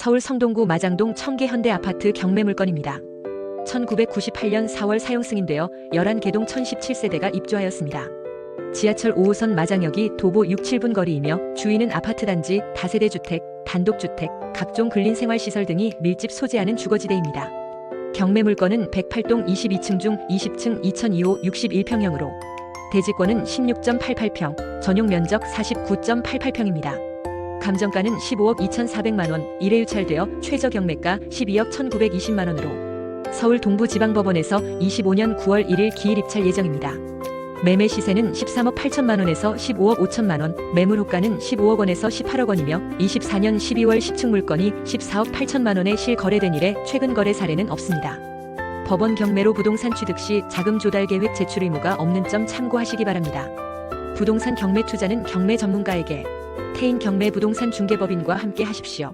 서울 성동구 마장동 청계 현대 아파트 경매 물건입니다. 1998년 4월 사용 승인되어 11개동 1017세대가 입주하였습니다. 지하철 5호선 마장역이 도보 6, 7분 거리이며 주위는 아파트 단지, 다세대 주택, 단독주택, 각종 근린 생활시설 등이 밀집 소재하는 주거지대입니다. 경매 물건은 108동 22층 중 20층 2002호 61평형으로 대지권은 16.88평, 전용 면적 49.88평입니다. 감정가는 15억 2,400만 원, 1회 유찰되어 최저 경매가 12억 1,920만 원으로 서울 동부지방법원에서 25년 9월 1일 기일 입찰 예정입니다. 매매 시세는 13억 8천만 원에서 15억 5천만 원, 매물 호가는 15억 원에서 18억 원이며 24년 12월 시축 물건이 14억 8천만 원에 실거래된 이래 최근 거래 사례는 없습니다. 법원 경매로 부동산 취득 시 자금 조달 계획 제출 의무가 없는 점 참고하시기 바랍니다. 부동산 경매 투자는 경매 전문가에게 태인 경매 부동산 중개법인과 함께 하십시오.